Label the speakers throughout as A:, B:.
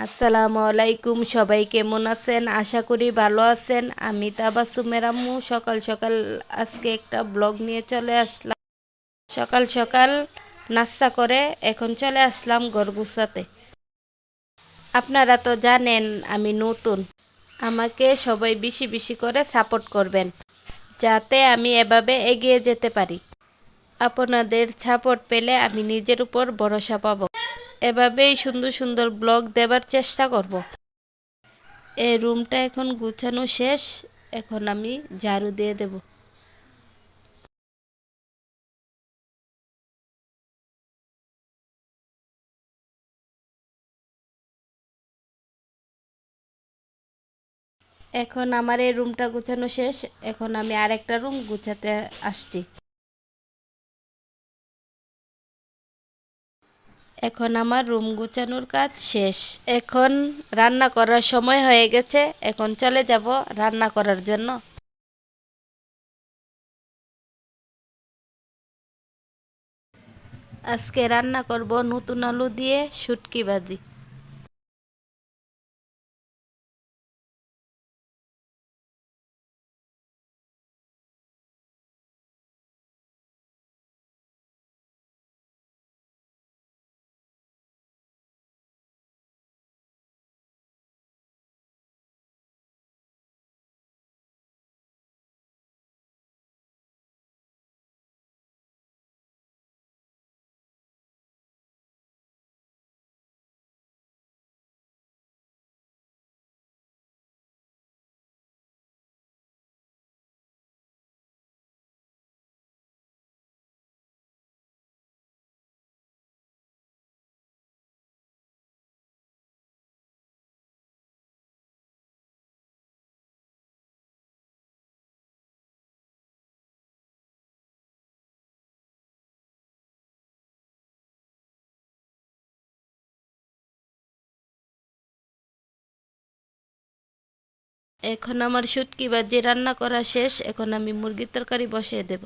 A: আসসালামু আলাইকুম, সবাই কেমন আছেন? আশা করি ভালো আছেন। আমি তাবাসুমের আম্মু। সকাল সকাল আজকে একটা ব্লগ নিয়ে চলে আসলাম। সকাল সকাল নাস্তা করে এখন চলে আসলাম গরগুসাতে আপনারা তো জানেন, আমি নতুন। আমাকে সবাই বেশি বেশি করে সাপোর্ট করবেন, যাতে আমি এভাবে এগিয়ে যেতে পারি। আপনাদের সাপোর্ট পেলে আমি নিজের উপর ভরসা পাবো। এভাবেই সুন্দর সুন্দর ব্লগ দেবার চেষ্টা করব। এই রুমটা এখন গুছানো শেষ, এখন আমি ঝাড়ু দিয়ে দেব। এখন আমার এই রুমটা গুছানো শেষ, এখন আমি আরেকটা রুম গুছাতে আসছি। এখন আমার রুম গুছানোর কাজ শেষ। এখন রান্না করার সময় হয়ে গেছে এখন চলে যাব রান্না করার জন্য। আজকে রান্না করব নতুন আলু দিয়ে শুটকি ভাজি। এখন আমার সুটকি বা যে রান্না করা শেষ এখন আমি মুরগির তরকারি বসিয়ে দেব।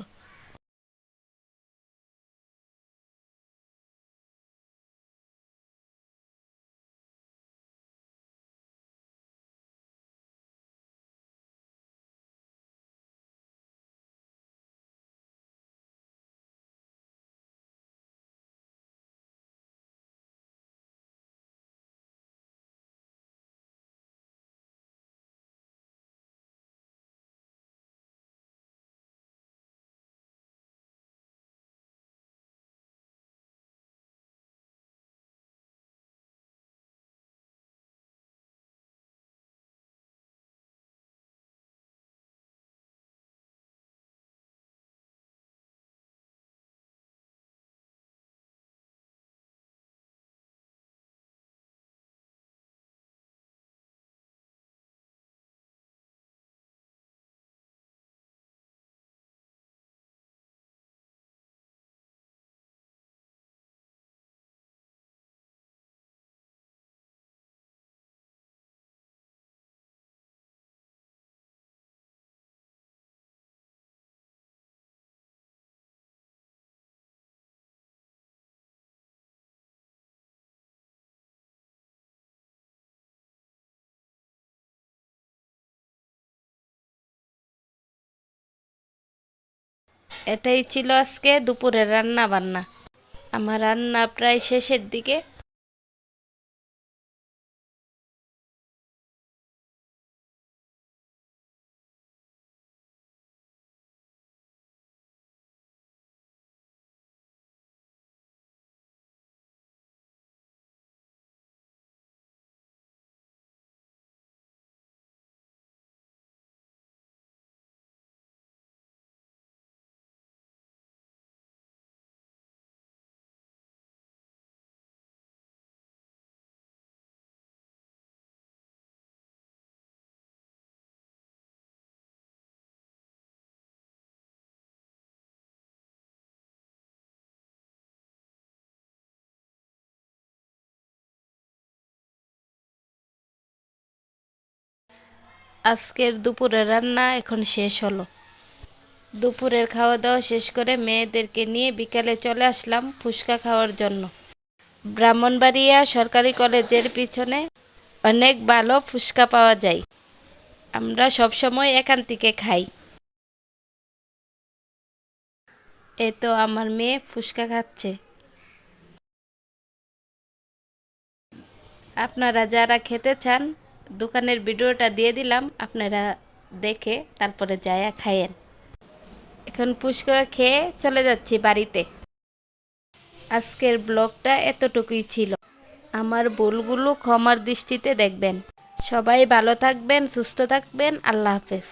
A: এটাই ছিল আজকে দুপুরের রান্না বান্না আমার রান্না প্রায় শেষের দিকে। আজকের দুপুরের রান্না এখন শেষ হলো। দুপুরের খাওয়া দাওয়া শেষ করে মেয়েদেরকে নিয়ে বিকালে চলে আসলাম ফুচকা খাওয়ার জন্য। ব্রাহ্মণবাড়িয়া সরকারি কলেজের পিছনে অনেক ভালো ফুচকা পাওয়া যায়। আমরা সবসময় এখান থেকে খাই। এ তো আমার মেয়ে ফুচকা খাচ্ছে। আপনারা যারা খেতে চান দোকানের ভিডিওটা দিয়ে দিলাম, আপনারা দেখে তারপরে যায়া খায়েন। এখন পুষ্কর খেয়ে চলে যাচ্ছি বাড়িতে। আজকের ব্লগটা এতটুকুই ছিল। আমার ভুলগুলো ক্ষমার দৃষ্টিতে দেখবেন। সবাই ভালো থাকবেন, সুস্থ থাকবেন, আল্লাহ হাফেজ।